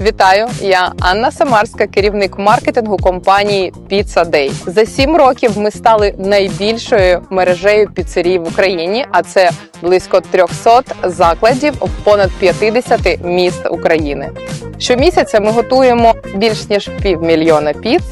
Вітаю, я Анна Самарська, керівник маркетингу компанії Pizza Day. За сім років ми стали найбільшою мережею піцерій в Україні, а це близько 300 закладів в понад 50 міст України. Щомісяця ми готуємо більш ніж півмільйона піц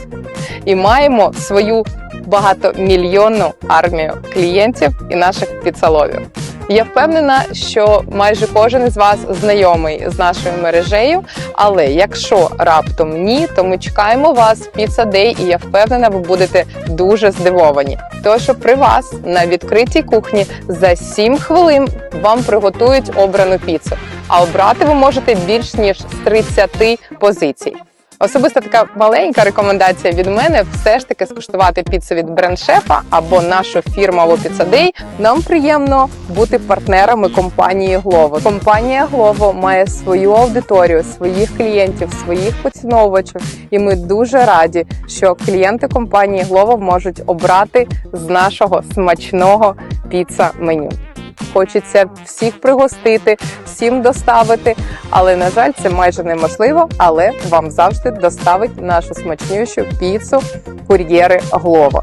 і маємо свою багатомільйонну армію клієнтів і наших піцаловів. Я впевнена, що майже кожен із вас знайомий з нашою мережею. Але якщо раптом ні, то ми чекаємо вас в Pizza Day, і я впевнена, ви будете дуже здивовані. Що при вас на відкритій кухні за 7 хвилин вам приготують обрану піцу. А обрати ви можете більш ніж з 30 позицій. Особисто така маленька рекомендація від мене все ж таки скуштувати піцу від бренд-шефа або нашу фірмову Day. Нам приємно бути партнерами компанії Glovo. Компанія Glovo має свою аудиторію, своїх клієнтів, своїх поціновувачів, і ми дуже раді, що клієнти компанії Glovo можуть обрати з нашого смачного піца меню. Хочеться всіх пригостити, всім доставити. Але на жаль, це майже неможливо. Але вам завжди доставить нашу смачнющу піцу кур'єри Глово.